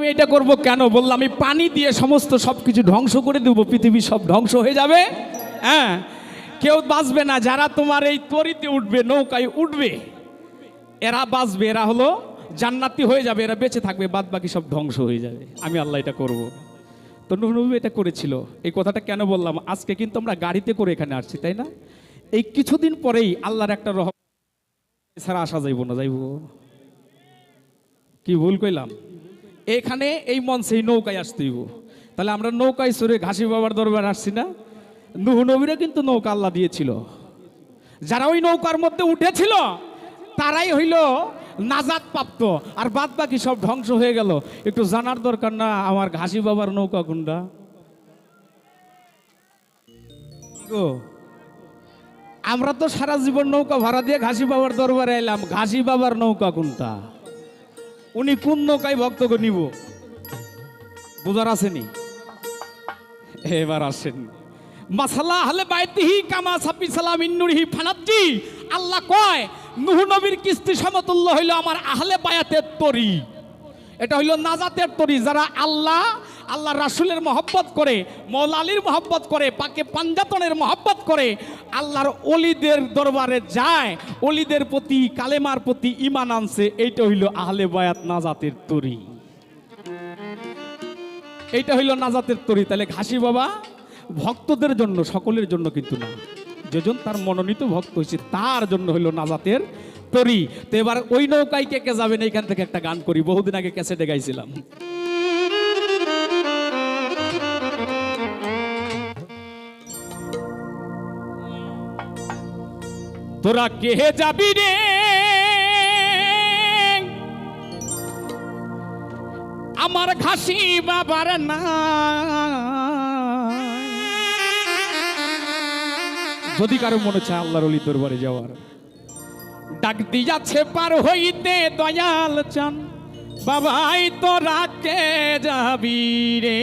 আমি এটা করব কেন? বললাম, আমি পানি দিয়ে সমস্ত সব কিছু ধ্বংস করে দেবো, পৃথিবী সব ধ্বংস হয়ে যাবে। হ্যাঁ? কেউ বাঁচবে না, যারা তোমার এই তরিতে উঠবে, নৌকায় উঠবে, এরা বাঁচবে, এরা হলো জান্নাতি হয়ে যাবে, এরা বেঁচে থাকবে বাদ বাকি সব ধ্বংস হয়ে যাবে। আমি আল্লাহ এটা করব। তো নবী এটা করেছিল। এই কথাটা কেন বললাম? আজকে কিন্তু আমরা গাড়িতে করে এখানে আসছি, তাই না? এই কিছুদিন পরেই আল্লাহর একটা রহ ছাড়া আসা যাইব না, যাইব। কি ভুল কইলাম? এখানে এই মঞ্চে এই নৌকায় আসতে হইব। তাহলে আমরা নৌকায় সরে ঘাসি বাবার দরবার আসছি না। নুহ নবীরা কিন্তু নৌকা আল্লাহ দিয়েছিল। যারা ওই নৌকার মধ্যে উঠেছিল, তারাই হইল নাজাত প্রাপ্ত আর বাদ বাকি সব ধ্বংস হয়ে গেল। একটু জানার দরকার না আমার ঘাসি বাবার নৌকা কোনটা? আমরা তো সারা জীবন নৌকা ভাড়া দিয়ে ঘাসি বাবার দরবারে এলাম। ঘাসি বাবার নৌকা কোনটা উনি কোন নৌকায় ভক্তকে নিব? বুঝার আসেনি? এবার আসেন। মাসালা হলে বাইতিহি কামা সাপি সালাম ইন্নুরহি ফানাজ্জি। আল্লাহ কয়, নুহ নবীর কিস্তি সমতুল্য হইল আমার আহলে বায়াতের তরি। এটা হইল নাজাতের তরি, যারা আল্লাহ আল্লাহ রাসুলের মহব্বত করে মৌলা আলীর মহব্বত করে, পাকে পাঞ্জাতনের মহব্বত করে, আল্লাহর অলিদের দরবারে যায় অলিদের প্রতি, কালেমার প্রতি ইমান আনছে, এইটা হইল আহলে বায়াত নাজাতের তরি। এইটা হইল নাজাতের তরি। তাহলে ঘাসি বাবা, ভক্তদের জন্য, সকলের জন্য কিন্তু না। যেজন তার মনোনীত ভক্ত হয়েছে, তার জন্য হইল নাজাতের তরি তো এবার ওই নৌকায় কে কে যাবেন, এইখান থেকে একটা গান করি। বহুদিন আগে ক্যাসেটে গাইছিলাম। তোরা কে যাবি রে? আমার ঘাসি বাবার না। যদি কারও মনে চায় আল্লাহর অলি দরবারে যাওয়ার। ডাক দিয়াছে পার হইতে দয়াল চান। বাবাই তোরা কে যাবি রে।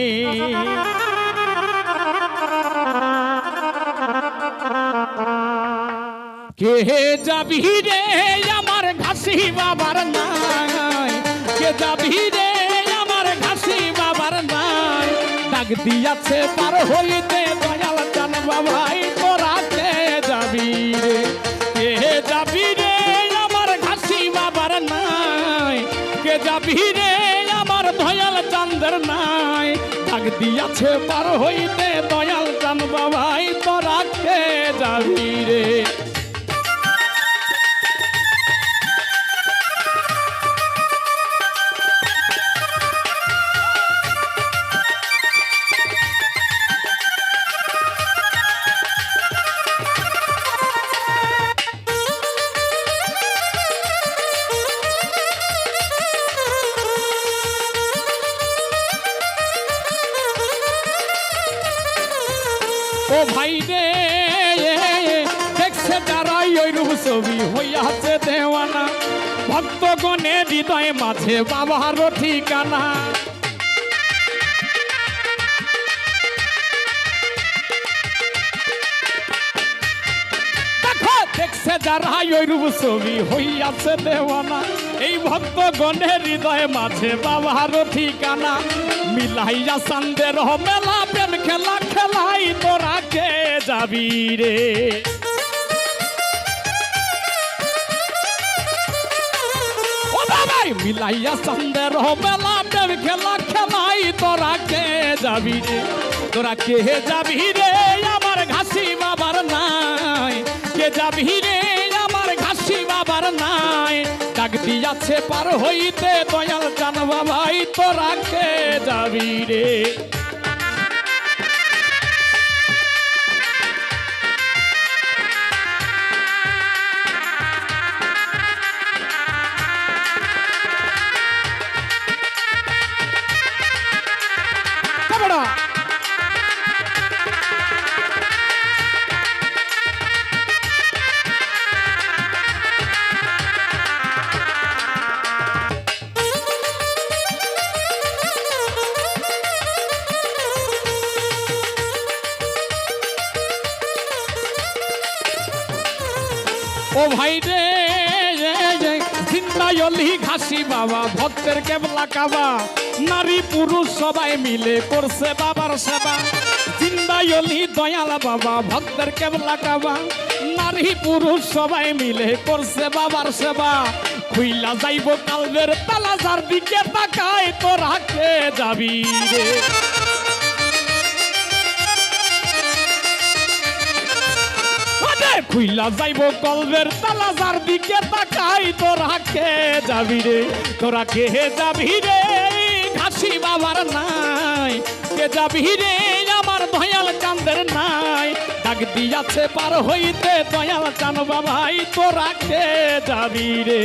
কে যাবি রে আমার ঘাসি বাবার নাই? কে যাবি রে আমার ঘাসি বাবার নাই? ডাক দিয়াছে পার হইতে দয়াল চান বাবাই দিয়াছে পার হইতে দয়াল চান বাবাই তোরা কে যাবি রে? ভক্তগণে হৃদয় মাঝে বাবার ঠিকানা। এই ভক্তগণের হৃদয় মাঝে বাবার ঠিকানা। মিলাইয়া চান্দের মেলা খেলা, খেলাই তোরা কে যাবি রে? বাবাই মিলাইয়া সন্দের মেলা প্রেম খেলা খেলাই, তোরা কে যাবি রে? তোরা কে যাবি রে? আমার ঘাসি বাবার নাই। কে যাবি রে? আমার ঘাসি বাবার নাই। ডাক দিয়াছে পার হইতে দয়াল জানবা বাবাই, তোরা কে যাবি রে? ও ভাই রে জিন্দায়লি ঘাসি বাবা, ভক্তের কেবলা কাবা। নারী পুরুষ সবাই মিলে করছে বাবার সেবা। জিন্দায়লি দয়াল বাবা, ভক্তের কেবলা কাবা। নারী পুরুষ সবাই মিলে করছে বাবার সেবা। খুইলা যাইব কালবের তালা যার দিকে তাকায়, তোরা কে যাবি রে? খুইলা যাইব কলবের তালা, যার দিকে তাকাই, তোরা কে যাবি রে? তোরা কে যাবি রে? ঘাসি বাবার নাই। কে যাবি রে? আমার দয়াল চান্দের নাই। ডাক দিয়াছে পার হইতে দয়াল চান বাবাই, তোরা কে যাবি রে?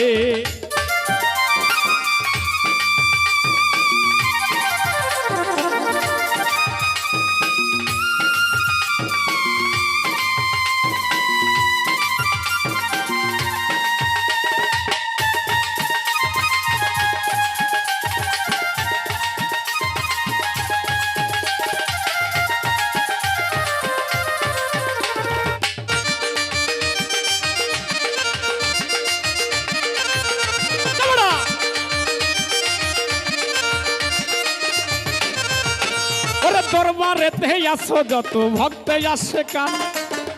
আছো যত ভক্ত আসে কান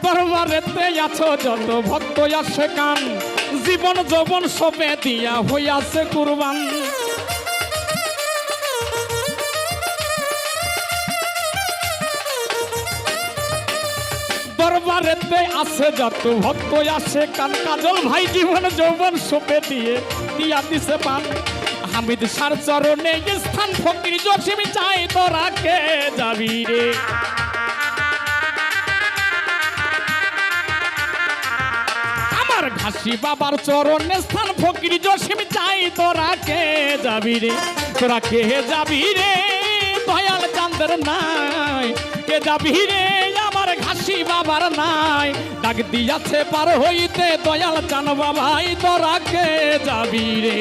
দরবারেতে আছো যত ভক্ত আসে কান, জীবন যৌবন সবে দিয়া হইয়াছে কুরবান। দরবারেতে আছে যত ভক্ত আসে কান, কাজল ভাই জীবন যৌবন সপে দিয়ে দিয়া দিছে পান। হামিদ সার চরণে স্থান ফকির জসিম চাই, তোরা কে যাবি রে? আমার ঘাসি বাবার চরণে স্থান ফকির জসিম চাই, তোরা কে যাবি রে? তোরা কে যাবি রে? দয়াল চান্দের নাই, কে যাবি রে? আমার ঘাসি বাবার নাই, ডাক দিয়াছে পার হইতে দয়াল চান বাবাই, তোরা কে যাবি রে?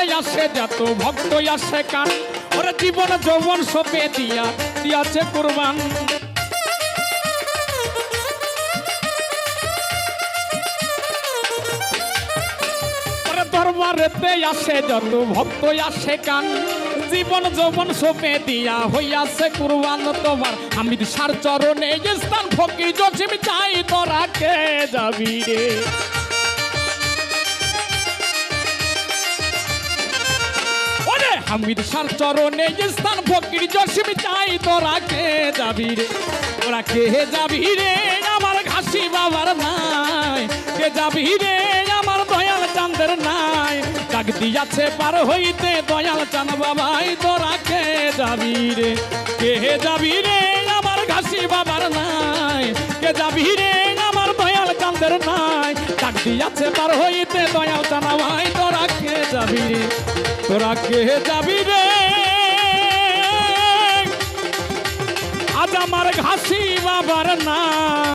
দরবারেতে আসে যত ভক্ত আসে কান ওরে জীবন যৌবন সপে দিয়া, দিয়াছে কুরবান। দরবারেতে আসে যত ভক্ত আসে কান জীবন যৌবন সপে দিয়া হইয়াছে কুরবান তোমার। আমি সার চরণে স্থান ফকির জসিম চাই তোরা কে যাবি রে। হামিদ সার চরণে স্থান ফকির জসিম চাই, তোরা কে যাবি রে? তোরা কে যাবি রে? আমার ঘাসি বাবার নাই। কে যাবি রে? আমার দয়াল চাঁদের নাই। ডাক দিয়াছে পার হইতে দয়াল চান বাবাই, তোরা কে যাবি রে? কে যাবি রে? আমার ঘাসি বাবার নাই। কে যাবি রে? আমার দয়াল চাঁদের নাই। ডাক দিয়াছে পার হইতে দয়াল যাবি রে তোরা কে যাবি রে? আজ আমার ঘাসি বাবার না